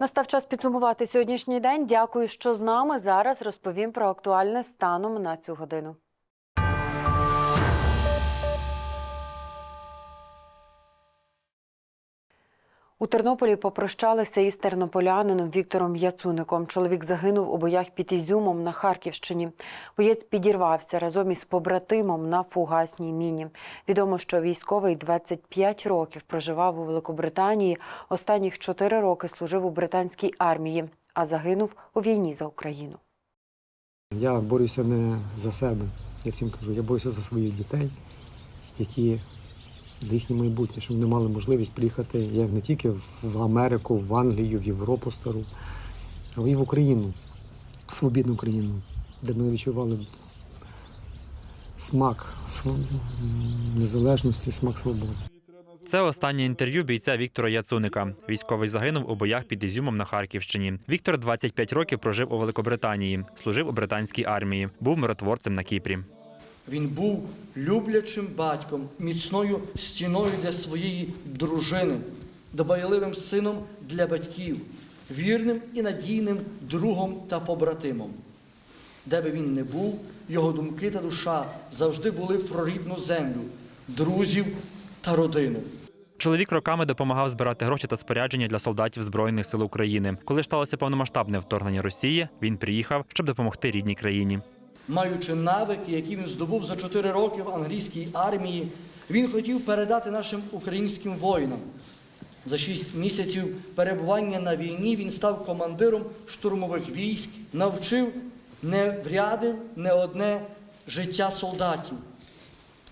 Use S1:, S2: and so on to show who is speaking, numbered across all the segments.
S1: Настав час підсумувати сьогоднішній день. Дякую, що з нами. Зараз розповім про актуальне станом на цю годину. У Тернополі попрощалися із тернополянином Віктором Яцуником. Чоловік загинув у боях під Ізюмом на Харківщині. Боєць підірвався разом із побратимом на фугасній міні. Відомо, що військовий 25 років проживав у Великобританії. Останніх 4 роки служив у британській армії, а загинув у війні за Україну.
S2: Я борюся не за себе, я всім кажу, я борюся за своїх дітей, які за їхнє майбутнє, щоб вони мали можливість приїхати як не тільки в Америку, в Англію, в Європу стару, але й в Україну, свобідну Україну, де ми відчували смак незалежності, смак свободи.
S3: Це останнє інтерв'ю бійця Віктора Яцуника. Військовий загинув у боях під Ізюмом на Харківщині. Віктор 25 років прожив у Великобританії, служив у британській армії, був миротворцем на Кіпрі.
S4: Він був люблячим батьком, міцною стіною для своєї дружини, добайливим сином для батьків, вірним і надійним другом та побратимом. Де би він не був, його думки та душа завжди були про рідну землю, друзів та родину.
S3: Чоловік роками допомагав збирати гроші та спорядження для солдатів Збройних сил України. Коли ж сталося повномасштабне вторгнення Росії, він приїхав, щоб допомогти рідній країні.
S4: Маючи навики, які він здобув за 4 роки в англійській армії, він хотів передати нашим українським воїнам. За 6 місяців перебування на війні він став командиром штурмових військ, навчив не врядив не одне життя солдатів,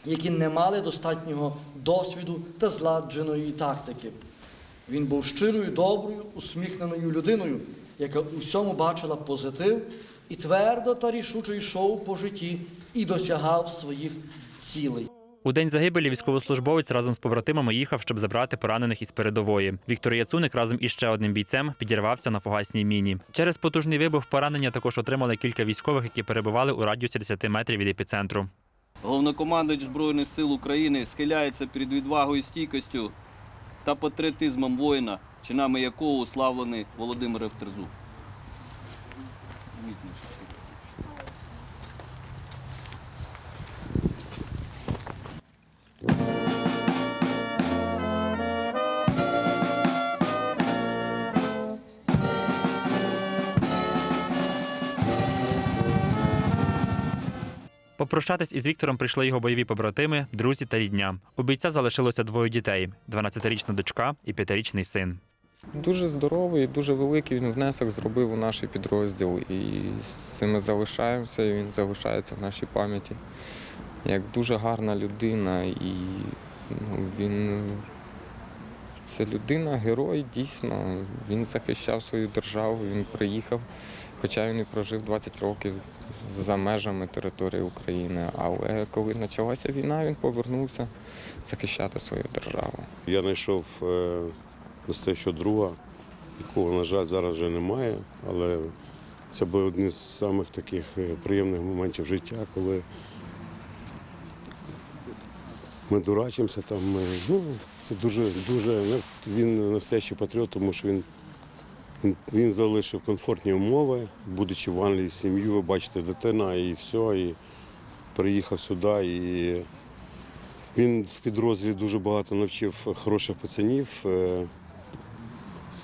S4: які не мали достатнього досвіду та зладженої тактики. Він був щирою, доброю, усміхненою людиною, яка у всьому бачила позитив і твердо та рішуче йшов по житті і досягав своїх цілей.
S3: У день загибелі військовослужбовець разом з побратимами їхав, щоб забрати поранених із передової. Віктор Яцуник разом із ще одним бійцем підірвався на фугасній міні. Через потужний вибух поранення також отримали кілька військових, які перебували у радіусі 10 метрів від епіцентру.
S5: Головнокомандуюч Збройних сил України схиляється перед відвагою, стійкостю та патріотизмом воїна, чинами якого уславлений Володимир Евтерзук.
S3: Попрощатись із Віктором прийшли його бойові побратими, друзі та рідня. У бійця залишилося двоє дітей: 12-річна дочка і 5-річний син.
S6: Дуже здоровий, дуже великий він внесок зробив у наш підрозділ. І з цим ми залишаємося, і він залишається в нашій пам'яті. Як дуже гарна людина, і ну, він це людина, герой, дійсно. Він захищав свою державу, він приїхав, хоча він і прожив 20 років за межами території України. Але коли почалася війна, він повернувся захищати свою державу.
S7: Я знайшов е, настоящого друга, якого, на жаль, зараз вже немає, але це був один з самих таких е, приємних моментів життя, коли ми дурачимося там. Ми, ну, це дуже, дуже, ну, він настоящий патріот, тому що він, він, залишив комфортні умови, будучи в Англії сім'ю, ви бачите, дитина і все, і приїхав сюди. І він в підрозділі дуже багато навчив хороших пацанів. е,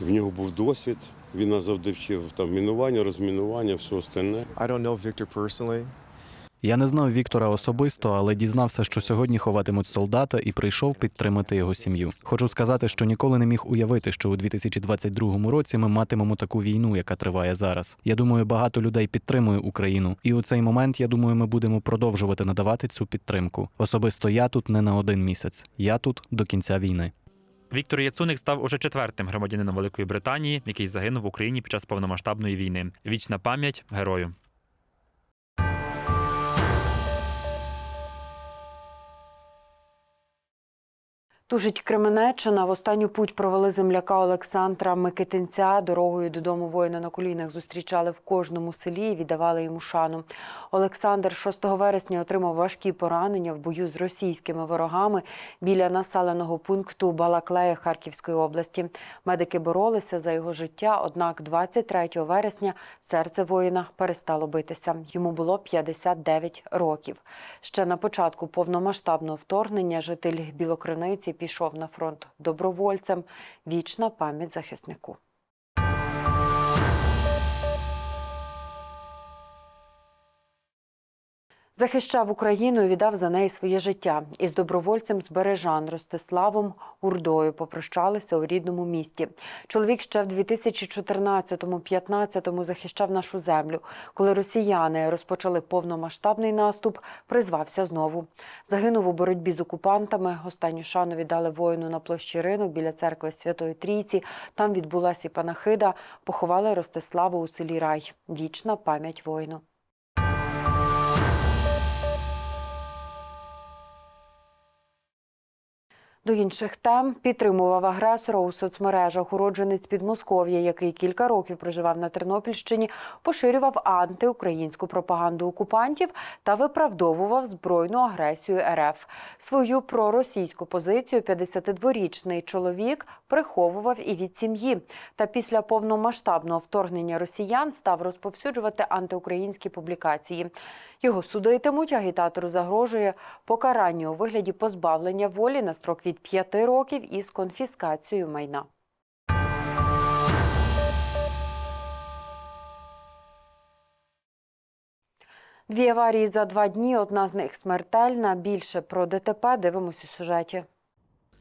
S7: В нього був досвід. Він нас завжди вчив там мінування, розмінування, все остальне.
S8: I don't know Victor personally.
S9: Я не знав Віктора особисто, але дізнався, що сьогодні ховатимуть солдата і прийшов підтримати його сім'ю. Хочу сказати, що ніколи не міг уявити, що у 2022 році ми матимемо таку війну, яка триває зараз. Я думаю, багато людей підтримує Україну, і у цей момент я думаю, ми будемо продовжувати надавати цю підтримку. Особисто я тут не на один місяць. Я тут до кінця війни.
S3: Віктор Яцуник став уже четвертим громадянином Великої Британії, який загинув в Україні під час повномасштабної війни. Вічна пам'ять герою.
S1: Тужить Кременеччина. В останню путь провели земляка Олександра Микитинця. Дорогою додому воїна на колінах зустрічали в кожному селі і віддавали йому шану. Олександр 6 вересня отримав важкі поранення в бою з російськими ворогами біля населеного пункту Балаклея Харківської області. Медики боролися за його життя, однак 23 вересня серце воїна перестало битися. Йому було 59 років. Ще на початку повномасштабного вторгнення житель Білокриниці пішов на фронт добровольцем. Вічна пам'ять захиснику. Захищав Україну і віддав за неї своє життя. Із добровольцем з Бережан Ростиславом Урдою попрощалися у рідному місті. Чоловік ще в 2014-15 захищав нашу землю. Коли росіяни розпочали повномасштабний наступ, призвався знову. Загинув у боротьбі з окупантами. Останню шану віддали воїну на площі ринок біля церкви Святої Трійці. Там відбулася і панахида. Поховали Ростиславу у селі Рай. Вічна пам'ять воїну. До інших тем підтримував агресора у соцмережах. Уродженець Підмосков'я, який кілька років проживав на Тернопільщині, поширював антиукраїнську пропаганду окупантів та виправдовував збройну агресію РФ. Свою проросійську позицію 52-річний чоловік приховував і від сім'ї. Та після повномасштабного вторгнення росіян став розповсюджувати антиукраїнські публікації. Його судитимуть. Агітатору загрожує покарання у вигляді позбавлення волі на строк від 5 років із конфіскацією майна. Дві аварії за два дні. Одна з них смертельна. Більше про ДТП дивимось у сюжеті.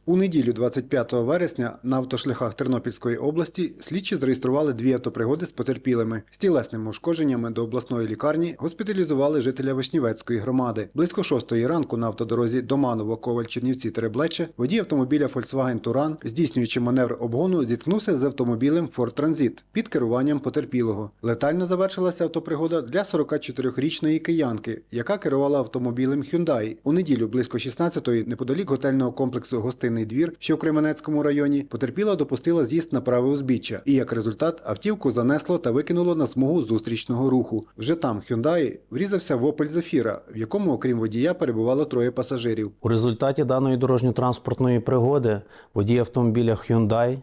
S8: У неділю 25 вересня на автошляхах Тернопільської області слідчі зареєстрували дві автопригоди з потерпілими. З тілесними ушкодженнями до обласної лікарні госпіталізували жителя Вишнівецької громади. Близько шостої ранку на автодорозі Доманово Коваль Чернівці Тереблече водій автомобіля Volkswagen Туран, здійснюючи маневр обгону, зіткнувся з автомобілем Ford Transit під керуванням потерпілого. Летально завершилася автопригода для 44-річної киянки, яка керувала автомобілем Hyundai. У неділю близько 16-ї неподалік готельного комплексу Гостинний двір, що в Кременецькому районі, потерпіла допустила з'їзд на праве узбіччя, і як результат автівку занесло та викинуло на смугу зустрічного руху. Вже там Hyundai врізався в Opel Zafira, в якому, окрім водія, перебувало троє пасажирів.
S10: У результаті даної дорожньо-транспортної пригоди водій автомобіля Hyundai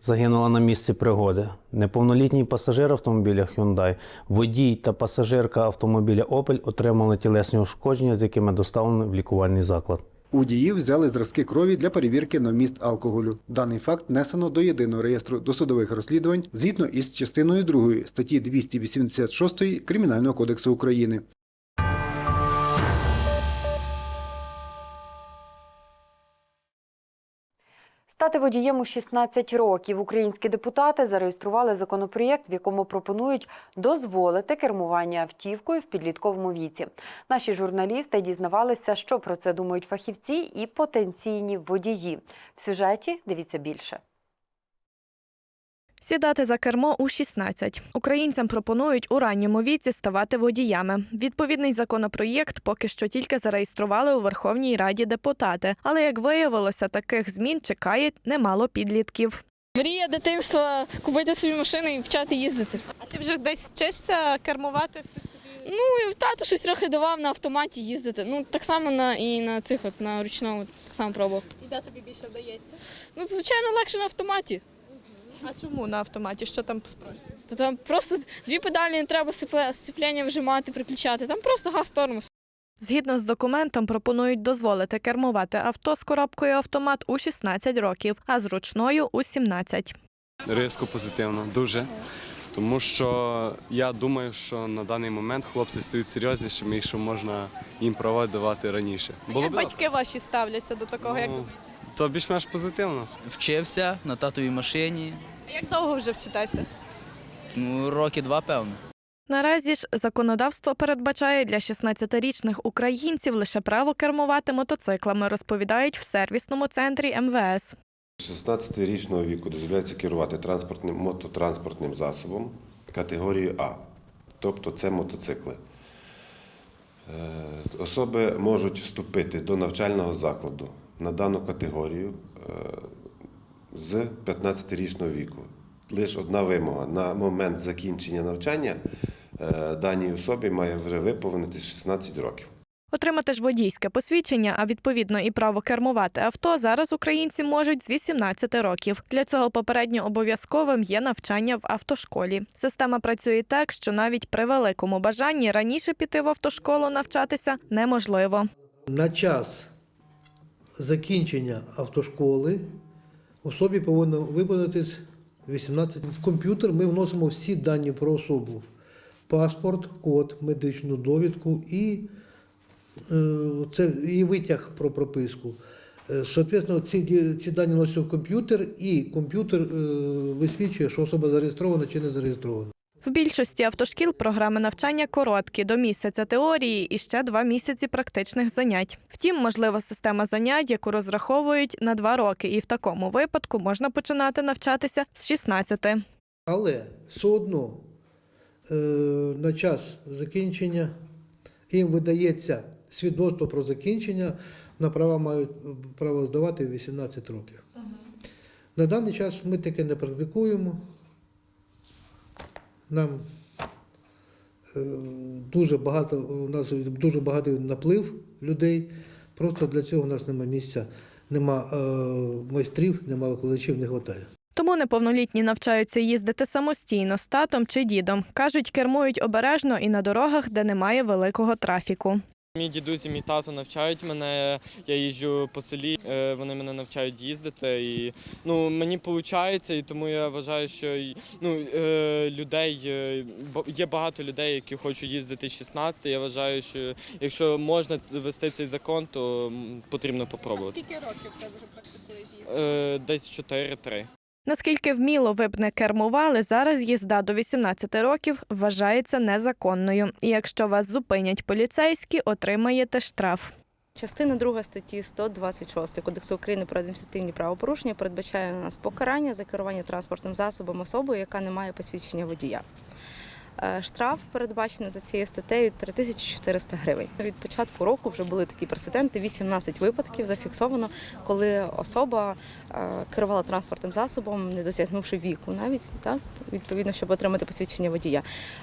S10: загинула на місці пригоди. Неповнолітній пасажир автомобіля Hyundai, водій та пасажирка автомобіля Opel отримали тілесні ушкодження, з якими доставлені в лікувальний заклад.
S8: У дії взяли зразки крові для перевірки на вміст алкоголю. Даний факт внесено до єдиного реєстру досудових розслідувань згідно із частиною 2 статті 286 Кримінального кодексу України.
S1: Стати водієм у 16 років українські депутати зареєстрували законопроєкт, в якому пропонують дозволити кермування автівкою в підлітковому віці. Наші журналісти дізнавалися, що про це думають фахівці і потенційні водії. В сюжеті дивіться більше.
S11: Сідати за кермо у 16. Українцям пропонують у ранньому віці ставати водіями. Відповідний законопроєкт поки що тільки зареєстрували у Верховній Раді депутати. Але як виявилося, таких змін чекає немало підлітків.
S12: Мрія дитинства купити собі машину і почати їздити.
S11: А ти вже десь вчишся кермувати?
S12: Ну і тато щось трохи давав на автоматі їздити. Ну так само на і на цих от на ручному так само пробував.
S11: І де тобі більше вдається?
S12: Ну звичайно легше на автоматі.
S11: А чому на автоматі? Що там спрощує?
S12: То там просто дві педалі не треба сцепле- сцепляння вжимати, приключати. Там просто газ тормоз.
S11: Згідно з документом, пропонують дозволити кермувати авто з коробкою автомат у 16 років, а з ручною у 17.
S13: Різко позитивно, дуже. Тому що я думаю, що на даний момент хлопці стають серйознішими і що можна їм права давати раніше. Було б добре.
S11: ваші ставляться до такого?
S13: Ну, то більш-менш позитивно.
S14: Вчився на татовій машині.
S11: Як довго вже вчитеся?
S14: Ну, роки два, певно.
S11: Наразі ж законодавство передбачає для 16-річних українців лише право кермувати мотоциклами, розповідають в сервісному центрі МВС.
S15: 16-річного віку дозволяється керувати транспортним мототранспортним засобом категорії А, тобто це мотоцикли. Е, Особи можуть вступити до навчального закладу на дану категорію з 15-річного віку. Лише одна вимога на момент закінчення навчання е, даній особі має вже виповнитись 16 років.
S11: Отримати ж водійське посвідчення, а відповідно і право кермувати авто, зараз українці можуть з 18 років. Для цього попередньо обов'язковим є навчання в автошколі. Система працює так, що навіть при великому бажанні раніше піти в автошколу навчатися неможливо.
S16: На час закінчення автошколи особі повинно виповнитись 18. В комп'ютер ми вносимо всі дані про особу: паспорт, код, медичну довідку і, е, це, і витяг про прописку. Е, Соответственно, ці, ці дані вносяться в комп'ютер, і комп'ютер е, висвічує, що особа зареєстрована чи не зареєстрована.
S11: В більшості автошкіл програми навчання короткі до місяця теорії і ще два місяці практичних занять. Втім, можлива система занять, яку розраховують на два роки, і в такому випадку можна починати навчатися з 16.
S16: Але все одно е, на час закінчення їм видається свідоцтво про закінчення, на права мають право здавати в 18 років. На даний час ми таке не практикуємо. Нам е, дуже багато, у нас дуже багатий наплив людей. Просто для цього у нас немає місця, нема е, майстрів, нема викладачів, не вистачає.
S11: Тому неповнолітні навчаються їздити самостійно з татом чи дідом. Кажуть, кермують обережно і на дорогах, де немає великого трафіку.
S17: Мій дідусь і мій тато навчають мене. Я їжджу по селі, е, вони мене навчають їздити. І ну мені виходить, і тому я вважаю, що ну, е, людей е, є багато людей, які хочуть їздити з 16. Я вважаю, що якщо можна вести цей закон, то потрібно попробувати.
S12: Скільки років ти вже практикуєш їздити?
S17: Десь 4-3.
S11: Наскільки вміло ви б не кермували, зараз їзда до 18 років вважається незаконною. І якщо вас зупинять поліцейські, отримаєте штраф.
S18: Частина 2 статті 126 Кодексу України про адміністративні правопорушення передбачає у нас покарання за керування транспортним засобом особою, яка не має посвідчення водія. Е, Штраф передбачений за цією статтею 3400 гривень. Від початку року вже були такі прецеденти. 18 випадків зафіксовано, коли особа е, керувала транспортним засобом, не досягнувши віку, навіть так відповідно, щоб отримати посвідчення водія.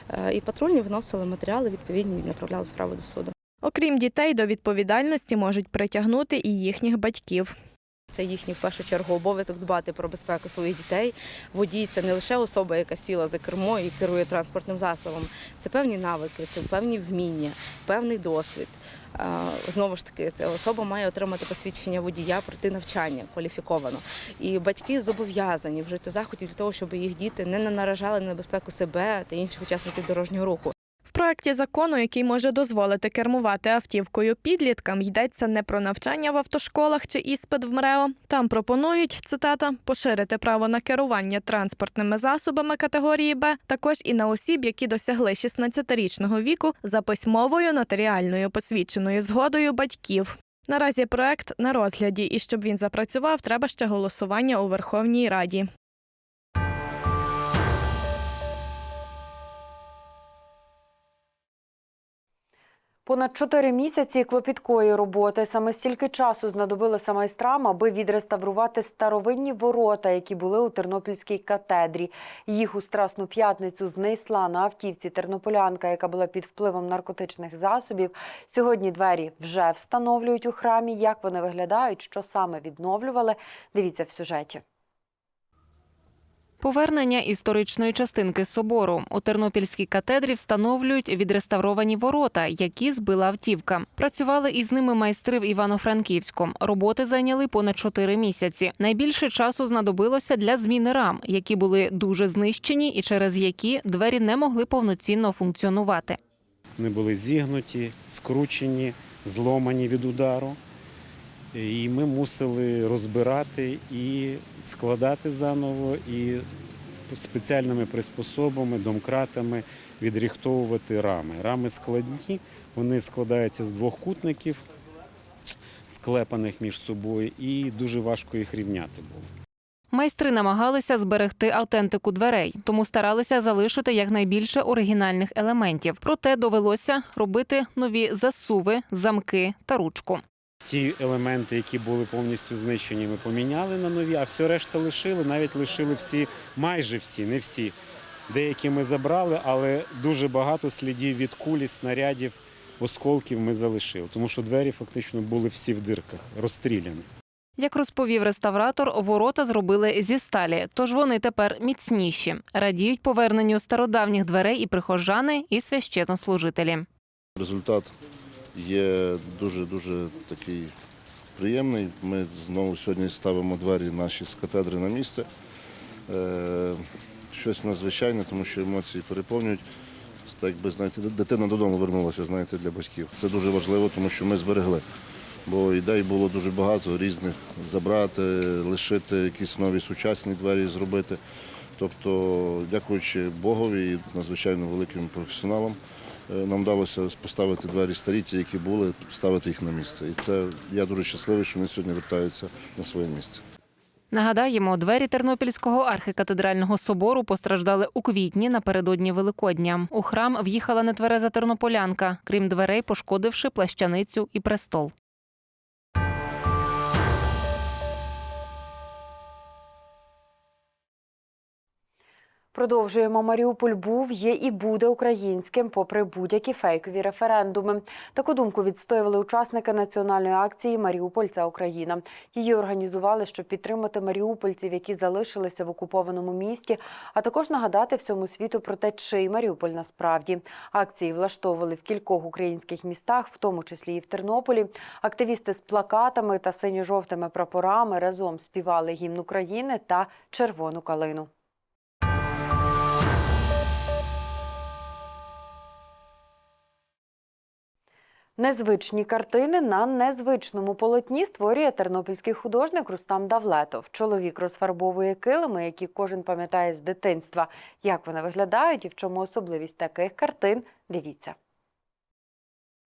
S18: Е, І патрульні виносили матеріали відповідні і направляли справу до суду.
S11: Окрім дітей, до відповідальності можуть притягнути і їхніх батьків.
S18: Це їхній в першу чергу обов'язок дбати про безпеку своїх дітей. Водій це не лише особа, яка сіла за кермо і керує транспортним засобом. Це певні навики, це певні вміння, певний досвід. Знову ж таки, ця особа має отримати посвідчення водія, пройти навчання кваліфіковано. І батьки зобов'язані вжити заходів для того, щоб їх діти не наражали на небезпеку себе та інших учасників дорожнього руху.
S11: В проекті закону, який може дозволити кермувати автівкою підліткам, йдеться не про навчання в автошколах чи іспит в МРЕО. Там пропонують цитата поширити право на керування транспортними засобами категорії Б, також і на осіб, які досягли 16-річного віку за письмовою нотаріальною посвідченою згодою батьків. Наразі проект на розгляді, і щоб він запрацював, треба ще голосування у Верховній Раді.
S1: Понад чотири місяці клопіткої роботи. Саме стільки часу знадобилося майстрам, аби відреставрувати старовинні ворота, які були у Тернопільській катедрі. Їх у Страсну п'ятницю знесла на автівці тернополянка, яка була під впливом наркотичних засобів. Сьогодні двері вже встановлюють у храмі. Як вони виглядають, що саме відновлювали? Дивіться в сюжеті.
S19: Повернення історичної частинки собору у Тернопільській катедрі встановлюють відреставровані ворота, які збила автівка. Працювали із ними майстри в Івано-Франківську. Роботи зайняли понад чотири місяці. Найбільше часу знадобилося для зміни рам, які були дуже знищені і через які двері не могли повноцінно функціонувати.
S20: Вони були зігнуті, скручені, зломані від удару. І ми мусили розбирати і складати заново, і спеціальними приспособами, домкратами відріхтовувати рами. Рами складні, вони складаються з двох кутників, склепаних між собою, і дуже важко їх рівняти було.
S19: Майстри намагалися зберегти автентику дверей, тому старалися залишити якнайбільше оригінальних елементів. Проте довелося робити нові засуви, замки та ручку.
S20: Ті елементи, які були повністю знищені, ми поміняли на нові, а все решта лишили. Навіть лишили всі, майже всі, не всі. Деякі ми забрали, але дуже багато слідів від кулі, снарядів, осколків ми залишили, тому що двері фактично були всі в дирках, розстріляні.
S19: Як розповів реставратор, ворота зробили зі сталі, тож вони тепер міцніші. Радіють поверненню стародавніх дверей і прихожани, і священнослужителі.
S21: Результат є дуже-дуже такий приємний. Ми знову сьогодні ставимо двері наші з катедри на місце. Е, Щось надзвичайне, тому що емоції переповнюють. Це так, якби знаєте, дитина додому вернулася, знаєте, для батьків. Це дуже важливо, тому що ми зберегли. Бо ідей було дуже багато різних забрати, лишити якісь нові сучасні двері зробити. Тобто, дякуючи Богові і надзвичайно великим професіоналам, нам вдалося поставити двері старі, які були, ставити їх на місце. І це я дуже щасливий, що вони сьогодні вертаються на своє місце.
S19: Нагадаємо, двері Тернопільського архікатедрального собору постраждали у квітні напередодні Великодня. У храм в'їхала нетвереза тернополянка, крім дверей, пошкодивши плащаницю і престол.
S1: Продовжуємо. Маріуполь був, є і буде українським, попри будь-які фейкові референдуми. Таку думку відстоювали учасники національної акції Маріуполь це Україна. Її організували, щоб підтримати маріупольців, які залишилися в окупованому місті, а також нагадати всьому світу про те, чий Маріуполь насправді. Акції влаштовували в кількох українських містах, в тому числі і в Тернополі. Активісти з плакатами та синьо-жовтими прапорами разом співали гімн України та червону калину. Незвичні картини на незвичному полотні створює тернопільський художник Рустам Давлетов. Чоловік розфарбовує килими, які кожен пам'ятає з дитинства. Як вони виглядають і в чому особливість таких картин? Дивіться.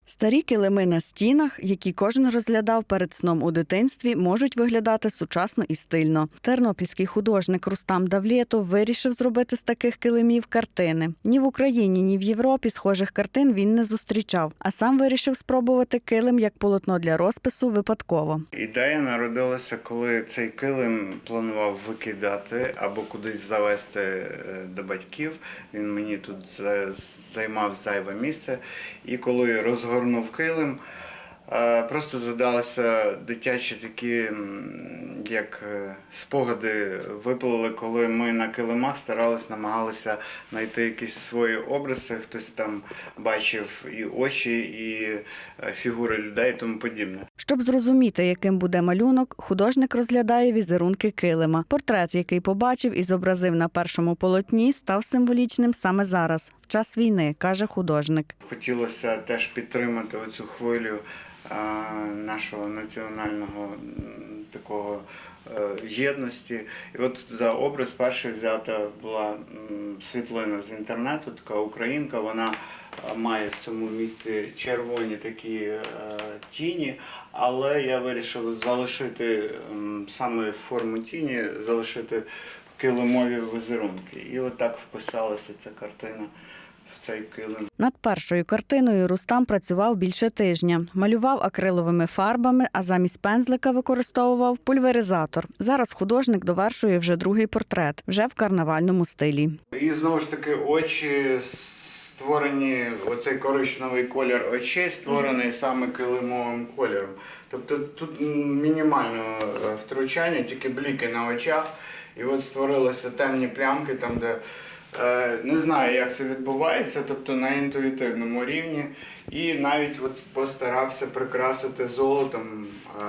S22: Старі килими на стінах, які кожен розглядав перед сном у дитинстві, можуть виглядати сучасно і стильно. Тернопільський художник Рустам Давлєтов вирішив зробити з таких килимів картини. Ні в Україні, ні в Європі схожих картин він не зустрічав, а сам вирішив спробувати килим як полотно для розпису випадково.
S23: Ідея народилася, коли цей килим планував викидати або кудись завести е, до батьків. Він мені тут займав зайве місце. І коли розгорнув килим, е, просто задалися дитячі такі, як е, спогади виплили, коли ми на килимах старались, намагалися знайти якісь свої образи. Хтось там бачив і очі, і е, фігури людей, і тому подібне.
S22: Щоб зрозуміти, яким буде малюнок, художник розглядає візерунки килима. Портрет, який побачив і зобразив на першому полотні, став символічним саме зараз, в час війни, каже художник.
S23: Хотілося теж підтримати оцю хвилю нашого національного такого е, єдності. І от за образ перший взята була світлина з інтернету, така українка. Вона е, має в цьому місці червоні такі е, тіні, але я вирішив залишити саме форму тіні, залишити килимові візерунки. І отак вписалася ця картина цей килим.
S22: Над першою картиною Рустам працював більше тижня. Малював акриловими фарбами, а замість пензлика використовував пульверизатор. Зараз художник довершує вже другий портрет, вже в карнавальному стилі.
S23: І знову ж таки очі створені, оцей коричневий колір очей створений саме килимовим кольором. Тобто тут мінімальне втручання, тільки бліки на очах. І от створилися темні плямки там, де не знаю, як це відбувається, тобто на інтуїтивному рівні. І навіть от постарався прикрасити золотом е,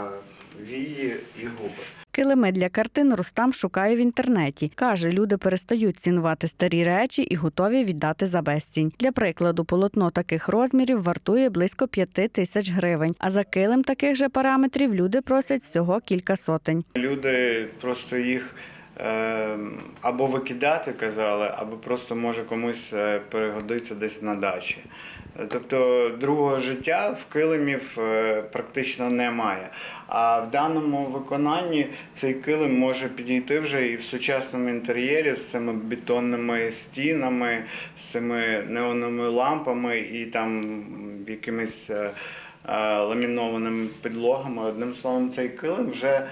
S23: вії і губи.
S22: Килими для картин Рустам шукає в інтернеті. Каже, люди перестають цінувати старі речі і готові віддати за безцінь. Для прикладу, полотно таких розмірів вартує близько п'яти тисяч гривень. А за килим таких же параметрів люди просять всього кілька сотень.
S23: Люди просто їх е, або викидати казали, або просто може комусь е, перегодиться десь на дачі. Е, Тобто другого життя в килимів е, практично немає. А в даному виконанні цей килим може підійти вже і в сучасному інтер'єрі з цими бетонними стінами, з цими неоновими лампами і там якимись ламінованими підлогами. Одним словом, цей килим вже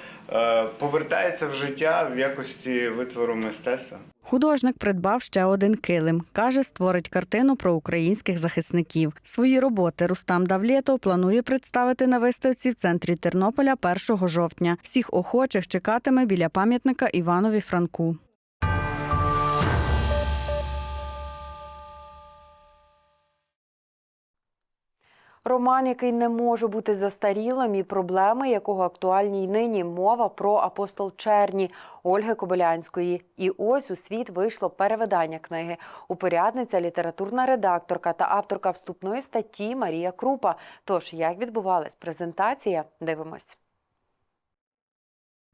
S23: повертається в життя в якості витвору мистецтва.
S22: Художник придбав ще один килим. Каже, створить картину про українських захисників. Свої роботи Рустам Давлєтов планує представити на виставці в центрі Тернополя 1 жовтня. Всіх охочих чекатиме біля пам'ятника Іванові Франку.
S1: Роман, який не може бути застарілим, і проблеми, якого актуальні й нині мова про апостол Черні Ольги Кобилянської. І ось у світ вийшло перевидання книги. Упорядниця, літературна редакторка та авторка вступної статті Марія Крупа. Тож як відбувалась презентація, дивимось.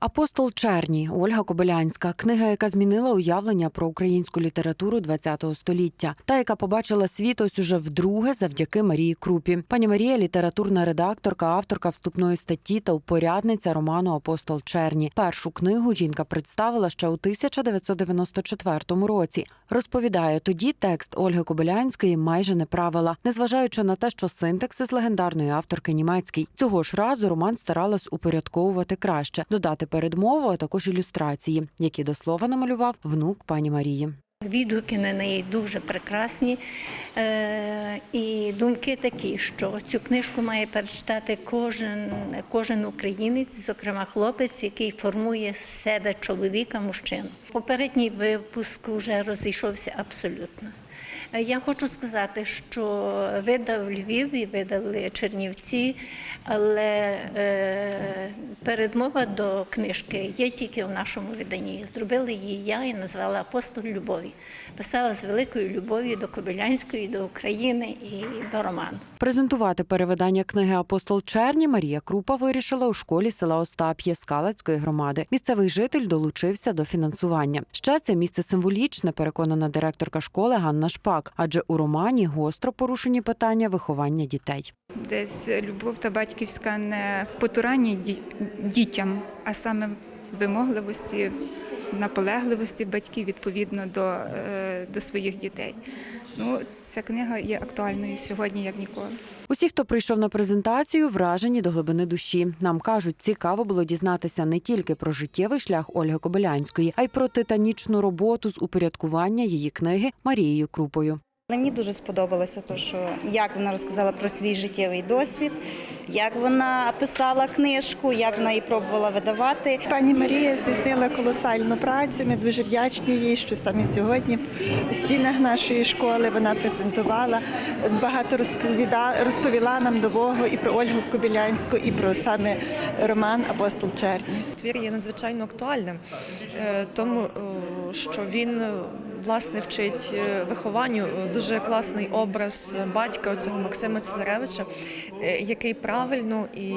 S1: Апостол Черні Ольга Кобилянська книга, яка змінила уявлення про українську літературу ХХ століття, та яка побачила світ ось уже вдруге завдяки Марії Крупі. Пані Марія літературна редакторка, авторка вступної статті та упорядниця роману Апостол Черні. Першу книгу жінка представила ще у 1994 році. Розповідає, тоді текст Ольги Кобилянської майже не правила, незважаючи на те, що синтаксис легендарної авторки німецький. Цього ж разу роман старалась упорядковувати краще, додати передмову, а також ілюстрації, які до слова намалював внук пані Марії.
S24: Відгуки на неї дуже прекрасні. Е, і думки такі, що цю книжку має перечитати кожен, кожен українець, зокрема хлопець, який формує себе чоловіка, мужчину. Попередній випуск вже розійшовся абсолютно. Е, Я хочу сказати, що видав Львів і видали Чернівці, але е, передмова до книжки є тільки в нашому виданні. Зробила її я і назвала Апостол Любові. Писала з великою любов'ю до Кобилянської, до України і до роману.
S1: Презентувати перевидання книги Апостол Черні Марія Крупа вирішила у школі села Остап'є Скалацької громади. Місцевий житель долучився до фінансування. Ще це місце символічне, переконана директорка школи Ганна Шпак, адже у романі гостро порушені питання виховання дітей.
S25: Десь любов та батьківська не в потуранні дітям, а саме вимогливості, наполегливості батьків відповідно до, е, до своїх дітей. Ну, ця книга є актуальною сьогодні, як ніколи.
S1: Усі, хто прийшов на презентацію, вражені до глибини душі. Нам кажуть, цікаво було дізнатися не тільки про життєвий шлях Ольги Кобилянської, а й про титанічну роботу з упорядкування її книги Марією Крупою.
S26: Мені дуже сподобалося, те, що як вона розказала про свій життєвий досвід, як вона писала книжку, як вона її пробувала видавати.
S27: Пані Марія здійснила колосальну працю. Ми дуже вдячні їй, що саме сьогодні в стінах нашої школи вона презентувала багато розповіда, розповіла нам нового і про Ольгу Кобилянську, і про саме роман Апостол Черні.
S28: Твір є надзвичайно актуальним, е, тому е, що він е, власне вчить вихованню дуже класний образ батька цього Максима Цезаревича, який правильно і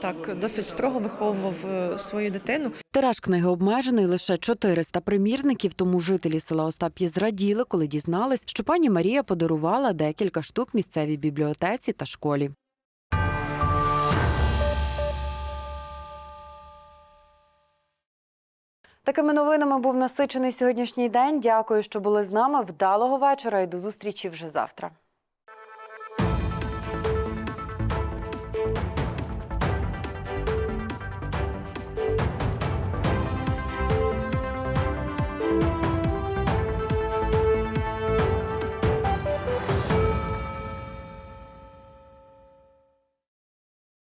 S28: так досить строго виховував е, свою дитину.
S1: Тираж книги обмежений лише 400 примірників, тому жителі села Остап'є зраділи, коли дізнались, що пані Марія подарувала декілька штук місцевій бібліотеці та школі. Такими новинами був насичений сьогоднішній день. Дякую, що були з нами. Вдалого вечора і до зустрічі вже завтра.